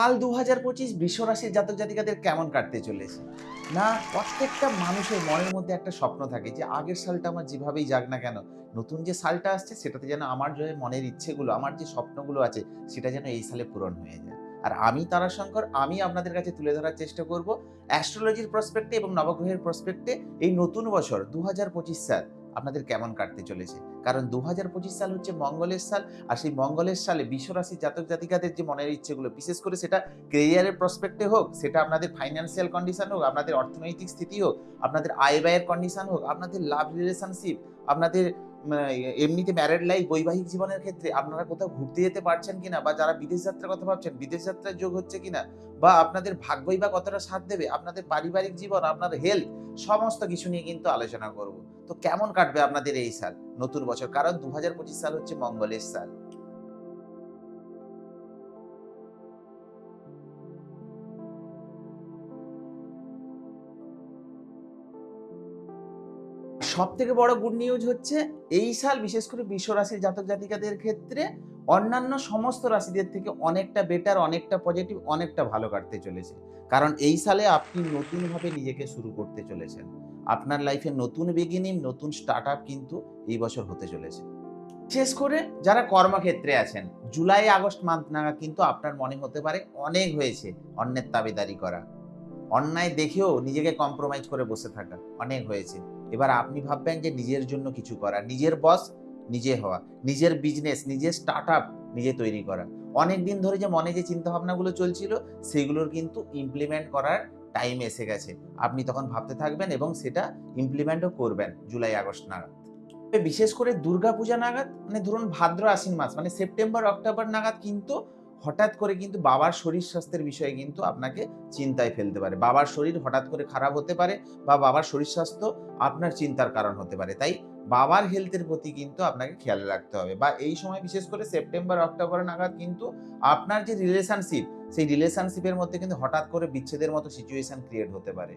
কাল দু হাজার পঁচিশ বিশ্বরাশির জাতক জাতিকাদের কেমন কাটতে চলেছে? না, প্রত্যেকটা মানুষের মনের মধ্যে একটা স্বপ্ন থাকে যে আগের সালটা আমার যেভাবেই যাক না কেন, নতুন যে সালটা আসছে সেটাতে যেন আমার যে মনের ইচ্ছেগুলো, আমার যে স্বপ্নগুলো আছে সেটা যেন এই সালে পূরণ হয়ে যায়। আর আমি তারাশঙ্কর, আমি আপনাদের কাছে তুলে ধরার চেষ্টা করব অ্যাস্ট্রোলজির প্রসপেক্টে এবং নবগ্রহের প্রসপেক্টে এই নতুন বছর দু হাজার পঁচিশ সাল আপনাদের কেমন কাটতে চলেছে? কারণ দু হাজার পঁচিশ সাল হচ্ছে মঙ্গলের সাল, আর সেই মঙ্গলের সালে বিশ্বরাশি জাতক জাতিকাদের যে মনের ইচ্ছেগুলো, বিশেষ করে সেটা কেরিয়ারের প্রসপেক্টে হোক, সেটা আপনাদের ফাইন্যান্সিয়াল কন্ডিশন হোক, আপনাদের অর্থনৈতিক স্থিতি হোক, আপনাদের আয় ব্যয়ের কন্ডিশন হোক, আপনাদের লাভ রিলেশনশিপ আপনাদের এমনিতে ম্যারেড লাইফ বৈবাহিক জীবনের ক্ষেত্রে আপনারা কোথাও ঘুরতে যেতে পারছেন কিনা, বা যারা বিদেশ যাত্রার কথা ভাবছেন, বিদেশ যাত্রার যোগ হচ্ছে কিনা, বা আপনাদের ভাগ্যই বা কতটা সাথ দেবে, আপনাদের পারিবারিক জীবন, আপনার হেলথ সমস্ত কিছু নিয়ে কিন্তু আলোচনা করব। তো কেমন কাটবে আপনাদের এই সাল? নতুন বছর। কারণ দু হাজার পঁচিশ সাল হচ্ছে মঙ্গলের সাল। সব থেকে বড় গুড নিউজ হচ্ছে এই সাল বিশেষ করে বিশ্ব রাশির জাতক জাতিকাদের ক্ষেত্রে অন্যান্য সমস্ত রাশিদের থেকে অনেকটা বেটার অনেকটা পজিটিভ অনেকটা ভালো কাটতে চলেছে। কারণ এই সালে আপনি নতুনভাবে নিজেকে শুরু করতে চলেছেন। আপনার লাইফে নতুন বিগিনিং নতুন স্টার্ট কিন্তু এই বছর হতে চলেছে। বিশেষ করে যারা কর্মক্ষেত্রে আছেন, জুলাই, আগস্ট মান্থ নাগাদ কিন্তু আপনার মনে হতে পারে অনেক হয়েছে অন্যের দাবিদারি করা। অন্যায় দেখেও নিজেকে কম্প্রোমাইজ করে বসে থাকা অনেক হয়েছে। এবার আপনি ভাববেন যে নিজের জন্য কিছু করা, নিজের বস নিজে হওয়া, নিজের বিজনেস নিজের স্টার্ট আপ নিজে তৈরি করা। অনেক দিন ধরে যে মনে যে চিন্তা ভাবনাগুলো চলছিল, সেগুলোর কিন্তু ইমপ্লিমেন্ট করার টাইম এসে গেছে। আপনি তখন ভাবতে থাকবেন এবং সেটা ইমপ্লিমেন্টও করবেন জুলাই, আগস্ট নাগাদ। বিশেষ করে দুর্গাপূজা নাগাদ মানে ধরুন ভাদ্র, আশ্বিন মাস মানে সেপ্টেম্বর, অক্টোবর নাগাদ কিন্তু হঠাৎ করে কিন্তু বাবার শরীর স্বাস্থ্যের বিষয়ে কিন্তু আপনাকে চিন্তায় ফেলতে পারে। বাবার শরীর হঠাৎ করে খারাপ হতে পারে বা বাবার শরীর স্বাস্থ্য আপনার চিন্তার কারণ হতে পারে। তাই বাবার হেলথের প্রতি কিন্তু আপনাকে খেয়াল রাখতে হবে বা এই সময় বিশেষ করে সেপ্টেম্বর, অক্টোবর নাগাদ কিন্তু আপনার যে রিলেশনশিপ সেই রিলেশনশিপের মধ্যে কিন্তু হঠাৎ করে বিচ্ছেদের মতো সিচুয়েশন ক্রিয়েট হতে পারে।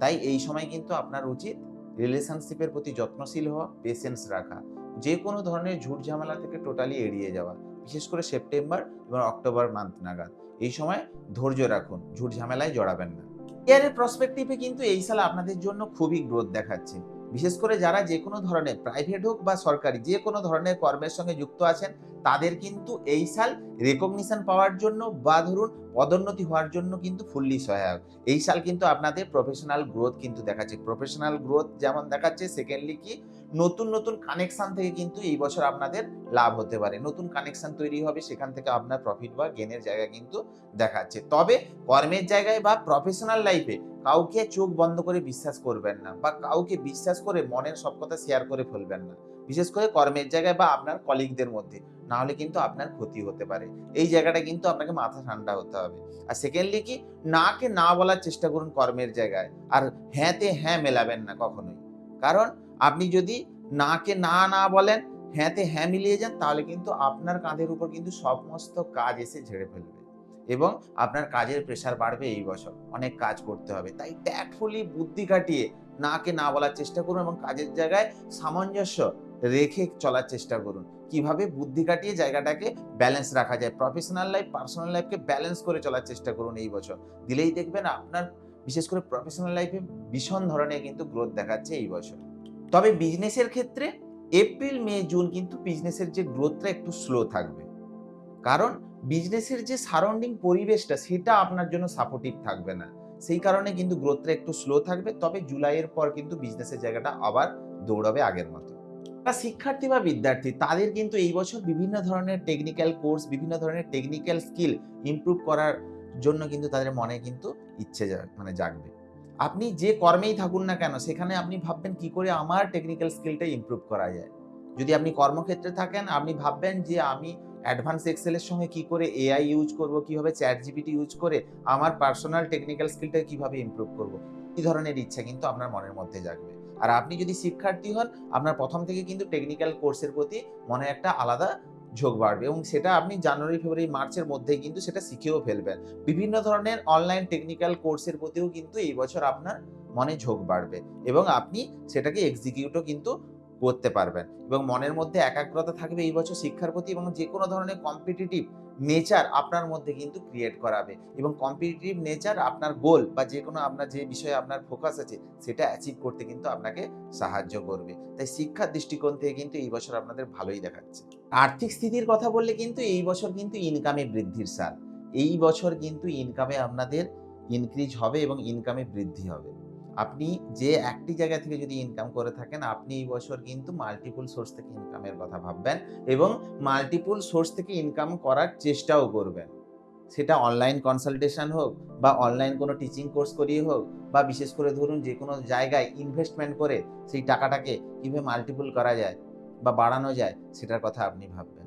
তাই এই সময় কিন্তু আপনার উচিত রিলেশনশিপের প্রতি যত্নশীল হওয়া পেশেন্স রাখা। যে কোনো ধরনের ঝুট ঝামেলা থেকে টোটালি এড়িয়ে যাওয়া। বিশেষ করে সেপ্টেম্বর এবং অক্টোবর মান্থ নাগাদ। এই সময় ধৈর্য রাখুন, ঝুট ঝামেলায় জড়াবেন না। কেয়ারের প্রসপেক্টিভে কিন্তু এই সাল আপনাদের জন্য খুবই গ্রোথ দেখাচ্ছে। বিশেষ করে যারা যে কোনো ধরনের প্রাইভেট হোক বা সরকারি, যে কোনো ধরনের কর্মের সঙ্গে যুক্ত আছেন, তাদের কিন্তু এই সাল রেকগনিশন পাওয়ার জন্য বা ধরুন পদোন্নতি হওয়ার জন্য কিন্তু ফুললি সহায়ক। এই সাল কিন্তু আপনাদের প্রফেশনাল গ্রোথ কিন্তু দেখাচ্ছে। প্রফেশনাল গ্রোথ যেমন দেখাচ্ছে সেকেন্ডলি কি নতুন নতুন কানেকশন থেকে কিন্তু এই বছর আপনাদের লাভ হতে পারে। নতুন কানেকশন তৈরি হবে, সেখান থেকে আপনার প্রফিট বা গেনের জায়গা কিন্তু দেখাচ্ছে। তবে কর্মের জায়গায় বা প্রফেশনাল লাইফে কাউকে চোখ বন্ধ করে বিশ্বাস করবেন না বা কাউকে বিশ্বাস করে মনের সব কথা শেয়ার করে ফেলবেন না। বিশেষ করে কর্মের জায়গায় বা আপনার কলিগদের মধ্যে। না হলে কিন্তু আপনার ক্ষতি হতে পারে। এই জায়গাটা কিন্তু আপনাকে মাথা ঠান্ডা হতে হবে। আর সেকেন্ডলি কি, নাকে না বলার চেষ্টা করুন কর্মের জায়গায়। আর হ্যাঁতে হ্যাঁ মেলাবেন না কখনোই। কারণ আপনি যদি নাকে না না বলেন হ্যাঁতে হ্যাঁ মিলিয়ে যান, তাহলে কিন্তু আপনার কাঁধের উপর কিন্তু সমস্ত কাজ এসে ঝেড়ে ফেলবে। এবং আপনার কাজের প্রেশার বাড়বে এই বছর। অনেক কাজ করতে হবে। তাই ট্যাক্টফুলি বুদ্ধি কাটিয়ে নাকে না বলার চেষ্টা করুন এবং কাজের জায়গায় সামঞ্জস্য রেখে চলার চেষ্টা করুন। কীভাবে বুদ্ধি কাটিয়ে জায়গাটাকে ব্যালেন্স রাখা যায়? প্রফেশনাল লাইফ পার্সোনাল লাইফকে ব্যালেন্স করে চলার চেষ্টা করুন এই বছর। দিলেই দেখবেন আপনার, বিশেষ করে প্রফেশনাল লাইফে ভীষণ ধরনের কিন্তু গ্রোথ দেখাচ্ছে এই বছর। তবে বিজনেসের ক্ষেত্রে এপ্রিল মে জুন কিন্তু বিজনেসের যে গ্রোথটা একটু স্লো থাকবে। কারণ বিজনেসের যে সারাউন্ডিং পরিবেশটা সেটা আপনার জন্য সাপোর্টিভ থাকবে না। সেই কারণে কিন্তু গ্রোথটা একটু স্লো থাকবে, তবে জুলাইয়ের পর কিন্তু বিজনেসের জায়গাটা আবার দৌড়াবে আগের মতো। যারা শিক্ষার্থী বা বিদ্যার্থী, তাদের কিন্তু এই বছর বিভিন্ন ধরনের টেকনিক্যাল কোর্স বিভিন্ন ধরনের টেকনিক্যাল স্কিল ইমপ্রুভ করার জন্য কিন্তু তাদের মনে কিন্তু ইচ্ছে মানে জাগবে। আপনি যে কর্মেই থাকুন না কেন, সেখানে আপনি ভাববেন কি করে আমার টেকনিক্যাল স্কিলটা ইমপ্রুভ করা যায়। যদি আপনি কর্মক্ষেত্রে থাকেন, আপনি ভাববেন যে আমি অ্যাডভান্স এক্সেলের সঙ্গে কি করে এআই ইউজ করব, কীভাবে চ্যাট জিপিটি ইউজ করে আমার পার্সোনাল টেকনিক্যাল স্কিলটা কীভাবে ইমপ্রুভ করব, এই ধরনের ইচ্ছা কিন্তু আপনার মনের মধ্যে জাগবে। আর আপনি যদি শিক্ষার্থী হন, আপনার প্রথম থেকে কিন্তু টেকনিক্যাল কোর্সের প্রতি মনে একটা আলাদা ঝোঁক বাড়বে এবং সেটা আপনি জানুয়ারি, ফেব্রুয়ারি, মার্চের মধ্যেই কিন্তু সেটা শিখেও ফেলবেন। বিভিন্ন ধরনের অনলাইন টেকনিক্যাল কোর্সের প্রতিও কিন্তু এই বছর আপনার মনে ঝোঁক বাড়বে এবং আপনি সেটাকে এক্সিকিউটও কিন্তু করতে পারবেন। এবং মনের মধ্যে একাগ্রতা থাকবে এই বছর শিক্ষার প্রতি এবং যে কোনো ধরনের কম্পিটিটিভ নেচার আপনার মধ্যে কিন্তু ক্রিয়েট করাবে। এবং কম্পিটিটিভ নেচার আপনার গোল বা যে কোনো আপনার যে বিষয়ে আপনার ফোকাস আছে, সেটা অ্যাচিভ করতে কিন্তু আপনাকে সাহায্য করবে। তাই শিক্ষার দৃষ্টিকোণ থেকে কিন্তু এই বছর আপনাদের ভালোই দেখাচ্ছে। আর্থিক স্থিতির কথা বললে কিন্তু এই বছর কিন্তু ইনকামে বৃদ্ধির সাল এই বছর কিন্তু ইনকামে আপনাদের ইনক্রিজ হবে এবং ইনকামে বৃদ্ধি হবে। আপনি যে একটি জায়গা থেকে যদি ইনকাম করে থাকেন, আপনি এই বছর কিন্তু মাল্টিপুল সোর্স থেকে ইনকামের কথা ভাববেন এবং মাল্টিপুল সোর্স থেকে ইনকাম করার চেষ্টাও করবেন। সেটা অনলাইন কনসালটেশন হোক বা অনলাইন কোনো টিচিং কোর্স করিয়ে হোক বা বিশেষ করে ধরুন যে কোনো জায়গায় ইনভেস্টমেন্ট করে সেই টাকাটাকে কীভাবে মাল্টিপুল করা যায় বা বাড়ানো যায়, সেটার কথা আপনি ভাববেন।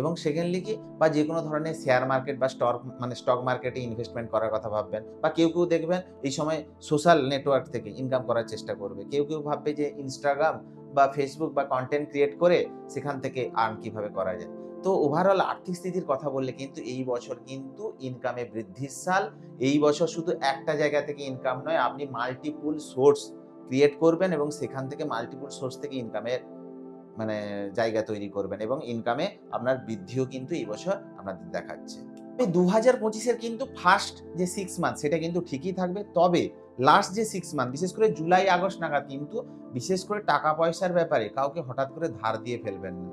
এবং সেকেন্ডলি কি? বা যে কোনো ধরনের শেয়ার মার্কেট বা স্টক মানে স্টক মার্কেটে ইনভেস্টমেন্ট করার কথা ভাববেন বা কেউ কেউ দেখবেন এই সময় সোশ্যাল নেটওয়ার্ক থেকে ইনকাম করার চেষ্টা করবে। কেউ কেউ ভাববে যে ইনস্টাগ্রাম বা ফেসবুক বা কন্টেন্ট ক্রিয়েট করে সেখান থেকে আর্ন কীভাবে করা যায়। তো ওভারঅল আর্থিক স্থিতির কথা বললে কিন্তু এই বছর কিন্তু ইনকামে বৃদ্ধির সাল। এই বছর শুধু একটা জায়গা থেকে ইনকাম নয়, আপনি মাল্টিপুল সোর্স ক্রিয়েট করবেন এবং সেখান থেকে মাল্টিপুল সোর্স থেকে ইনকামের মানে জায়গা তৈরি করবেন এবং ইনকামে আপনার বৃদ্ধিও কিন্তু এই বছর আপনাদের দেখাচ্ছে। দু হাজার পঁচিশের কিন্তু ফার্স্ট যে সিক্স মান্থ সেটা কিন্তু ঠিকই থাকবে, তবে লাস্ট যে সিক্স মান্থ বিশেষ করে জুলাই, আগস্ট নাগাদ কিন্তু বিশেষ করে টাকা পয়সার ব্যাপারে কাউকে হঠাৎ করে ধার দিয়ে ফেলবেন না।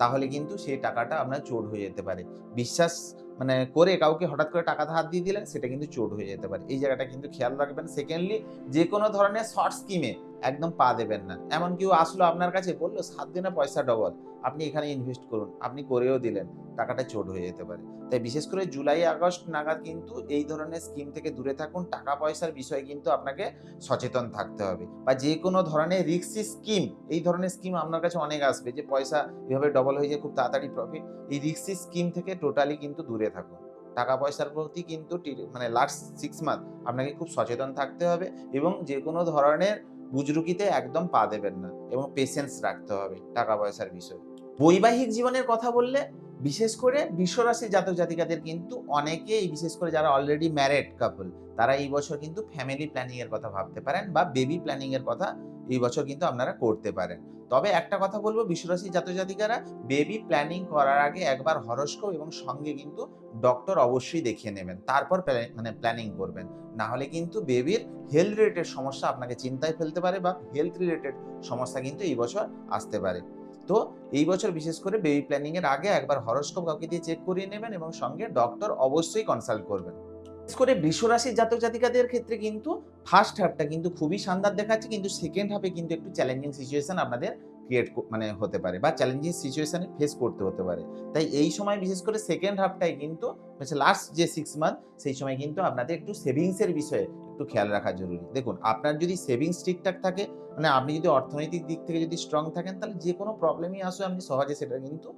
তাহলে কিন্তু সেই টাকাটা আপনার চোট হয়ে যেতে পারে। বিশ্বাস মানে করে কাউকে হঠাৎ করে টাকা ধার দিয়ে দিলেন, সেটা কিন্তু চোট হয়ে যেতে পারে। এই জায়গাটা কিন্তু খেয়াল রাখবেন। সেকেন্ডলি যে কোনো ধরনের শর্ট স্কিমে একদম পা দেবেন না। এমন কেউ আসলো আপনার কাছে, বলল, সাত দিনে পয়সা ডবল, আপনি এখানে ইনভেস্ট করুন, আপনি করেও দিলেন, টাকাটা চোট হয়ে যেতে পারে। তাই বিশেষ করে জুলাই, আগস্ট নাগাদ কিন্তু এই ধরনের স্কিম থেকে দূরে থাকুন, টাকা পয়সার বিষয়ে কিন্তু আপনাকে সচেতন থাকতে হবে। বা যে কোনো ধরনের রিক্সি স্কিম এই ধরনের স্কিম আপনার কাছে অনেক আসবে, যে পয়সা এভাবে ডবল হয়ে যায়, খুব তাড়াতাড়ি প্রফিট এই রিক্সি স্কিম থেকে টোটালি কিন্তু দূরে থাকুন। টাকা পয়সার প্রতি কিন্তু মানে লাস্ট সিক্স মান্থ আপনাকে খুব সচেতন থাকতে হবে এবং যে কোনো ধরনের বুজরুকিতে একদম পা দেবেন না এবং পেশেন্স রাখতে হবে টাকা পয়সার বিষয়ে। বৈবাহিক জীবনের কথা বললে বিশেষ করে বিশ্বরাশি জাতক জাতিকাদের কিন্তু অনেকে এই বিশেষ করে যারা অলরেডি ম্যারেড কাপল তারা এই বছর কিন্তু ফ্যামিলি প্ল্যানিং এর কথা ভাবতে পারেন বা বেবি প্ল্যানিং এর কথা এই বছর কিন্তু আপনারা করতে পারেন। তবে একটা কথা বলব, বিশ্বরাশি জাতক জাতিকারা বেবি প্ল্যানিং করার আগে একবার হরস্কোপ এবং সঙ্গে কিন্তু ডক্টর অবশ্যই দেখিয়ে নেবেন। তারপর মানে প্ল্যানিং করবেন। না হলে কিন্তু বেবির হেলথ রিলেটেড সমস্যা আপনাকে চিন্তায় ফেলতে পারে বা হেলথ রিলেটেড সমস্যা কিন্তু এই বছর আসতে পারে। তো এই বছর বিশেষ করে বেবি প্ল্যানিং এর আগে একবার হরস্কোপ কাউকে দিয়ে চেক করিয়ে নেবেন এবং সঙ্গে ডক্টর অবশ্যই কনসাল্ট করবেন। করে বৃষরাশির জাতক জাতিকাদের ক্ষেত্রে কিন্তু ফার্স্ট হাফটা কিন্তু খুবই শানদার দেখাচ্ছে, কিন্তু সেকেন্ড হাফে কিন্তু একটু চ্যালেঞ্জিং সিচুয়েশন আপনাদের ক্রিয়েট মানে হতে পারে বা চ্যালেঞ্জিং সিচুয়েশানে ফেস করতে হতে পারে। তাই এই সময় বিশেষ করে সেকেন্ড হাফটাই কিন্তু লাস্ট যে সিক্স মান্থ সেই সময় কিন্তু আপনাদের একটু সেভিংসের বিষয়ে একটু খেয়াল রাখা জরুরি। দেখুন, আপনার যদি সেভিংস ঠিকঠাক থাকে মানে আপনি যদি অর্থনৈতিক দিক থেকে যদি স্ট্রং থাকেন, তাহলে যে কোনো প্রবলেমই আসে, আপনি সহজে সেটা কিন্তু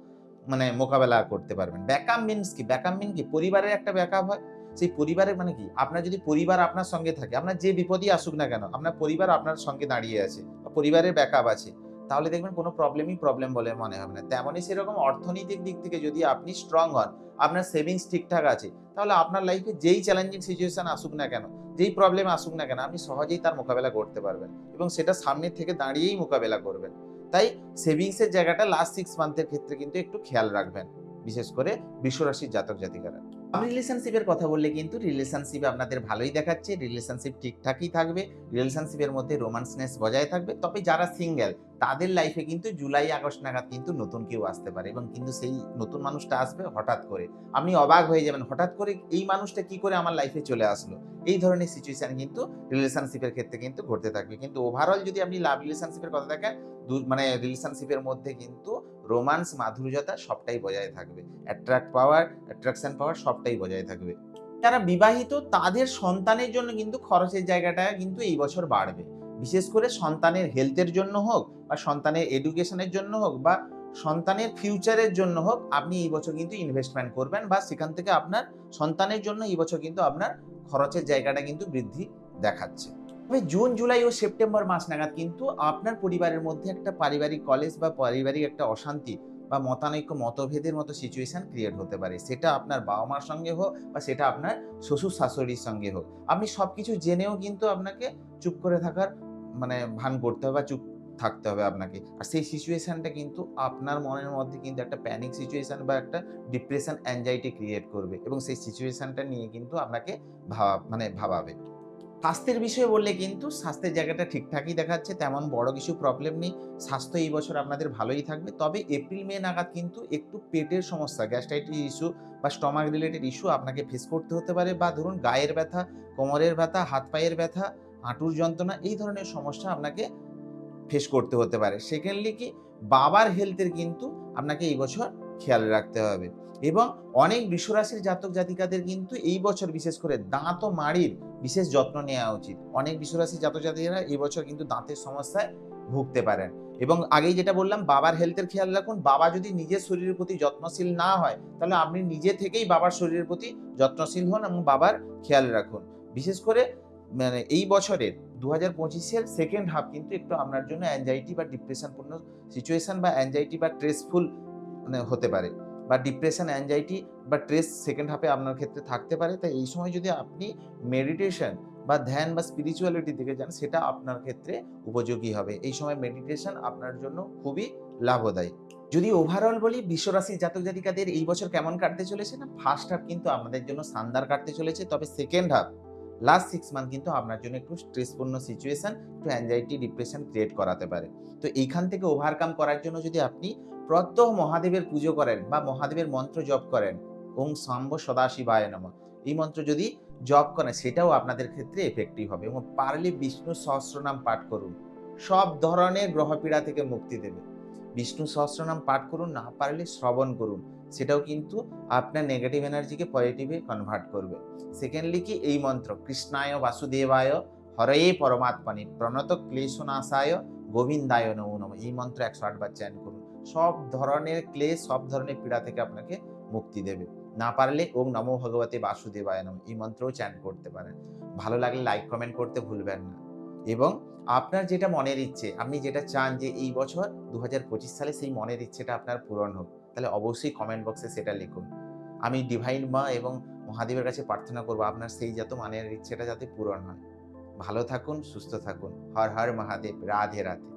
মানে মোকাবেলা করতে পারবেন। ব্যাকআপ মিনস কি? ব্যাকআপ মিন কি? পরিবারের একটা ব্যাকআপ হয় সেই পরিবারের মানে কি? আপনার যদি পরিবার আপনার সঙ্গে থাকে, আপনার যে বিপদই আসুক না কেন, আপনার পরিবার আপনার সঙ্গে দাঁড়িয়ে আছে পরিবারের ব্যাকআপ আছে, তাহলে দেখবেন কোনো প্রবলেমই প্রবলেম বলে মনে হবে না। তেমনই সেরকম অর্থনৈতিক দিক থেকে যদি আপনি স্ট্রং হন, আপনার সেভিংস ঠিকঠাক আছে, তাহলে আপনার লাইফে যেই চ্যালেঞ্জিং সিচুয়েশন আসুক না কেন, যেই প্রবলেম আসুক না কেন, আপনি সহজেই তার মোকাবেলা করতে পারবেন এবং সেটা সামনে থেকে দাঁড়িয়েই মোকাবেলা করবেন। তাই সেভিংসের জায়গাটা লাস্ট সিক্স মান্থের ক্ষেত্রে কিন্তু একটু খেয়াল রাখবেন, বিশেষ করে বিশ্বরাশির জাতক জাতিকারা। রিলেশনশিপের কথা বললে কিন্তু রিলেশনশিপ আপনাদের ভালোই দেখাচ্ছে, রিলেশনশিপ ঠিকঠাকই থাকবে, রিলেশনশিপের মধ্যে রোমান্সনেস বজায় থাকবে। তবে যারা সিঙ্গেল, তাদের লাইফে কিন্তু জুলাই, আগস্ট নাগাদ কিন্তু নতুন কেউ আসতে পারে এবং কিন্তু সেই নতুন মানুষটা আসবে হঠাৎ করে। আপনি অবাক হয়ে যাবেন, হঠাৎ করে এই মানুষটা কি করে আমার লাইফে চলে আসলো? এই ধরনের সিচুয়েশন কিন্তু রিলেশনশিপের ক্ষেত্রে কিন্তু ঘটতে থাকবে। কিন্তু ওভারঅল যদি আপনি লাভ রিলেশনশিপের কথা দেখেন মানে রিলেশনশিপের মধ্যে কিন্তু রোমান্স মাধুর্যতা সবটাই বজায় থাকবে। অ্যাট্রাক্ট পাওয়ার অ্যাট্রাকশন পাওয়ার সবটাই বজায় থাকবে। যারা বিবাহিত, তাদের সন্তানের জন্য কিন্তু খরচের জায়গাটা কিন্তু এই বছর বাড়বে। বিশেষ করে সন্তানের হেলথের জন্য হোক বা সন্তানের এডুকেশনের জন্য হোক বা সন্তানের ফিউচারের জন্য হোক, আপনি এই বছর কিন্তু ইনভেস্টমেন্ট করবেন বা সেখান থেকে আপনার সন্তানের জন্য এই বছর কিন্তু আপনার খরচের জায়গাটা কিন্তু বৃদ্ধি দেখাচ্ছে। তবে জুন, জুলাই ও সেপ্টেম্বর মাস নাগাদ কিন্তু আপনার পরিবারের মধ্যে একটা পারিবারিক কলেজ বা পারিবারিক একটা অশান্তি বা মতানৈক্য, মতভেদের মতো সিচুয়েশন ক্রিয়েট হতে পারে। সেটা আপনার বাবা মার সঙ্গে হোক বা সেটা আপনার শ্বশুর শাশুড়ির সঙ্গে হোক। আপনি সব কিছু জেনেও কিন্তু আপনাকে চুপ করে থাকার মানে ভান করতে হবে বা চুপ থাকতে হবে আপনাকে। আর সেই সিচুয়েশানটা কিন্তু আপনার মনের মধ্যে কিন্তু একটা প্যানিক সিচুয়েশান বা একটা ডিপ্রেশন অ্যাংজাইটি ক্রিয়েট করবে এবং সেই সিচুয়েশানটা নিয়ে কিন্তু আপনাকে ভাবা মানে ভাবাবে। স্বাস্থ্যের বিষয়ে বললে কিন্তু স্বাস্থ্যের জায়গাটা ঠিকঠাকই দেখাচ্ছে, তেমন বড় কিছু প্রবলেম নেই। স্বাস্থ্য এই বছর আপনাদের ভালোই থাকবে। তবে এপ্রিল, মে নাগাদ কিন্তু একটু পেটের সমস্যা গ্যাস্ট্রাইটিস ইস্যু বা স্টমাক রিলেটেড ইস্যু আপনাকে ফেস করতে হতে পারে বা ধরুন গায়ের ব্যথা, কোমরের ব্যথা, হাত পায়ের ব্যথা, হাঁটুর যন্ত্রণা এই ধরনের সমস্যা আপনাকে ফেস করতে হতে পারে। সেকেন্ডলি কি, বাবার হেলথের কিন্তু আপনাকে এই বছর খেয়াল রাখতে হবে। এবং অনেক বিশ্বরাশির জাতক জাতিকাদের কিন্তু এই বছর বিশেষ করে দাঁত ও মাড়ির বিশেষ যত্ন নেওয়া উচিত। অনেক বিশ্বরাশির জাতক জাতিকারা এই বছর কিন্তু দাঁতের সমস্যায় ভুগতে পারেন। এবং আগেই যেটা বললাম, বাবার হেলথের খেয়াল রাখুন। বাবা যদি নিজের শরীরের প্রতি যত্নশীল না হয়, তাহলে আপনি নিজে থেকেই বাবার শরীরের প্রতি যত্নশীল হন এবং বাবার খেয়াল রাখুন। বিশেষ করে মানে এই বছরের দু হাজার পঁচিশের সেকেন্ড হাফ কিন্তু একটু আপনার জন্য অ্যাংজাইটি বা ডিপ্রেশনপূর্ণ সিচুয়েশন বা অ্যাংজাইটি বা স্ট্রেসফুল মানে হতে পারে বা ডিপ্রেশন অ্যাংজাইটি বা স্ট্রেস সেকেন্ড হাফে আপনার ক্ষেত্রে থাকতে পারে। তাই এই সময় যদি আপনি মেডিটেশন বা ধ্যান বা স্পিরিচুয়ালিটি দিকে যান, সেটা আপনার ক্ষেত্রে উপযোগী হবে। এই সময় মেডিটেশন আপনার জন্য খুবই লাভদায়ী যদি ওভারঅল বলি বিশ্বরাশির জাতক জাতিকাদের এই বছর কেমন কাটতে চলেছে না? ফার্স্ট হাফ কিন্তু আমাদের জন্য শানদার কাটতে চলেছে, তবে second half last six month কিন্তু আপনার জন্য একটু স্ট্রেসপূর্ণ সিচুয়েশন একটু অ্যাংজাইটি ডিপ্রেশন ক্রিয়েট করাতে পারে। তো এইখান থেকে ওভারকাম করার জন্য যদি আপনি প্রত্যহ মহাদেবের পুজো করেন বা মহাদেবের মন্ত্র জপ করেন। ওং সাম্ব সদাশিবায় নম। এই মন্ত্র যদি জপ করেন, সেটাও আপনাদের ক্ষেত্রে এফেক্টিভ হবে এবং পারলে বিষ্ণু সহস্রনাম পাঠ করুন। সব ধরনের গ্রহপীড়া থেকে মুক্তি দেবে। বিষ্ণু সহস্রনাম পাঠ করুন, না পারলে শ্রবণ করুন। সেটাও কিন্তু আপনার নেগেটিভ এনার্জিকে পজিটিভে কনভার্ট করবে। সেকেন্ডলি কি? এই মন্ত্র, কৃষ্ণায় বাসুদেবায় হরয়ে পরমাত্মানি প্রণত ক্লেশনাশায় গোবিন্দায় নমো নম। এই মন্ত্র একশো আটবার চ্যান করুন। সব ধরনের ক্লে, সব ধরনের পীড়া থেকে আপনাকে মুক্তি দেবে। না পারলে ওম নমো ভগবতে বাসুদেবায় নম। এই মন্ত্রও চ্যান করতে পারেন। ভালো লাগলে লাইক কমেন্ট করতে ভুলবেন না। এবং আপনার যেটা মনের ইচ্ছে, আপনি যেটা চান যে এই বছর দু হাজার পঁচিশ সালে সেই মনের ইচ্ছেটা আপনার পূরণ হোক, তাহলে অবশ্যই কমেন্ট বক্সে সেটা লিখুন। আমি ডিভাইন মা এবং মহাদেবের কাছে প্রার্থনা করব, আপনার সেই যত মানের ইচ্ছেটা যাতে পূরণ হয়। ভালো থাকুন, সুস্থ থাকুন। হর হর মহাদেব, রাধে রাধে।